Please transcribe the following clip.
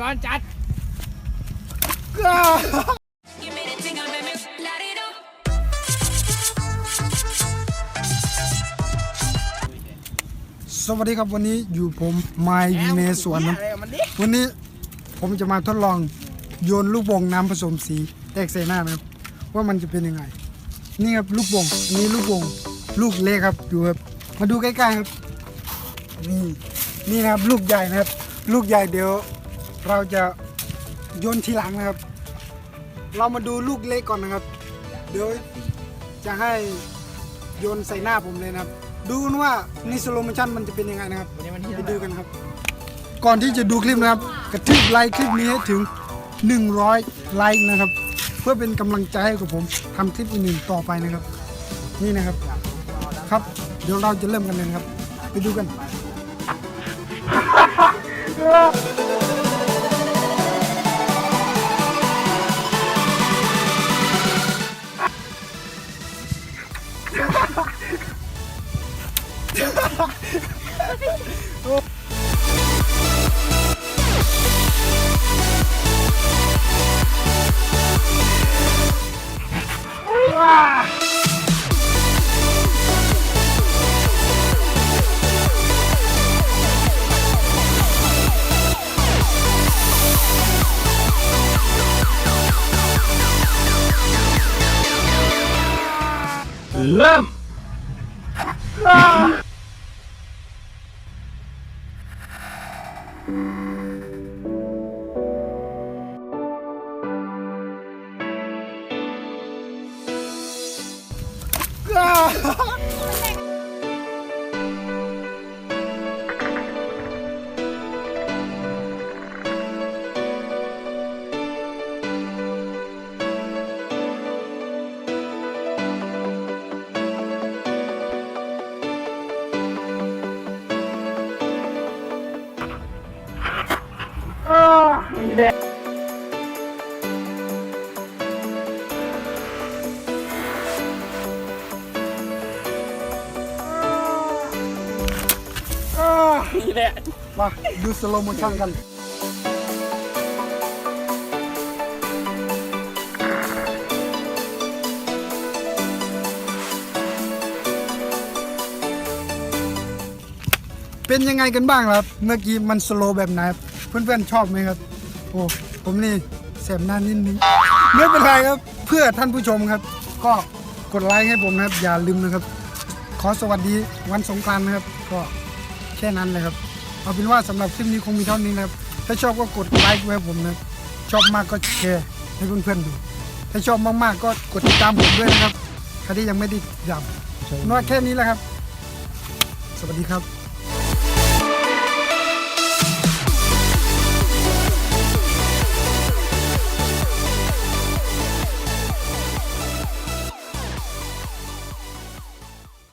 ร้อนจัด You made it tingle, made me light it up. สวัสดีครับวันนี้อยู่ผมไมค์เมสวนครับอะไรมันดิวันนี้ผมจะมาทดลองโยนลูกบงน้ำผสมสีแตกใส่หน้านะครับว่ามันจะเป็นยังไง นี่ครับลูกบงอันนี้ลูกบงลูกเล็กครับดูครับ มาดูใกล้ๆครับ นี่นี่นะครับลูกใหญ่นะครับ ลูกใหญ่เดี๋ยว เราจะโยนทีหลังนะครับ เรามาดูลูกเล็กก่อนนะครับ เดี๋ยวจะให้โยนใส่หน้าผมเลยนะครับ ดูกันว่าในสโลมชันมันจะเป็นยังไงนะครับไปดูกันครับ ก่อนที่จะดูคลิปนะครับ กระทืบไลค์คลิปนี้ให้ถึง 100 ไลค์นะครับ เพื่อเป็นกำลังใจให้กับผมทำคลิปอื่นๆต่อไปนะครับ นี่นะครับ ครับ เดี๋ยวเราจะเริ่มกันเลยครับ ไปดูกัน เริ่ม 아! นี่แหละมาดูสโลโมชั่นกัน เป็นยังไงกันบ้างครับ เมื่อกี้มันสโลแบบไหนครับ เพื่อนๆชอบไหมครับ โอ้ผมนี่แสบหน้านิดนึงไม่เป็นไรครับเพื่อท่านผู้ชมครับ ก็กดไลค์ให้ผมนะครับ อย่าลืมนะครับ ขอสวัสดีวันสงกรานต์นะครับ ก็แค่นั้นเลยครับ เอาเป็นว่าสำหรับคลิปนี้คงมีเท่านี้นะครับ ถ้าชอบก็กดไลค์ไว้ให้ผมนะครับชอบมากก็แชร์ให้เพื่อนๆดูถ้าชอบมากๆก็กดติดตามผมด้วยนะครับใครที่ยังไม่ได้ติดตามนวดแค่นี้แหละครับ สวัสดีครับ